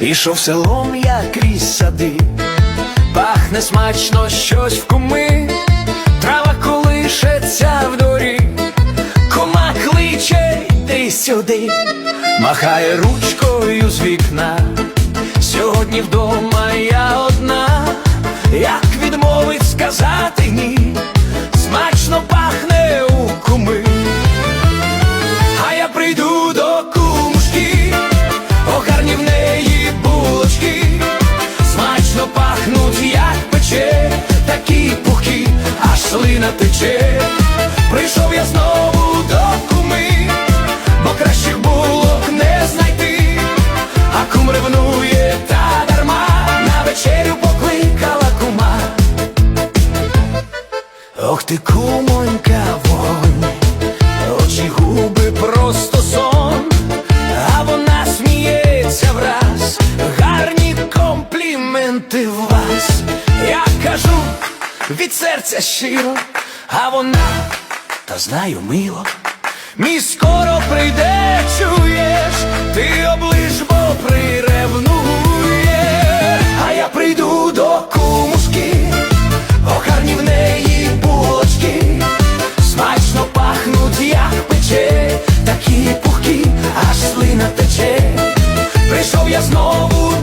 Ішов селом я крізь сади, пахне смачно щось в куми, трава колишеться в дорі, кума кличе йди сюди, махає ручкою з вікна. Сьогодні вдома я пахнуть, як пече, такі пухкі, аж слина тече. Прийшов я знову до куми, бо кращих булок не знайти, а кум ревнує та дарма, на вечерю покликала кума. Ох ти кумонька вонь, очі губи просто сон, а вона сміється враз, гарні від серця щиро, а вона, та знаю мило, мій скоро прийде, чуєш, ти облиш, бо приревнує, а я прийду до кумушки, охарні в неї булочки, смачно пахнуть, як пече, такі пухкі, аж слина тече. Прийшов я знову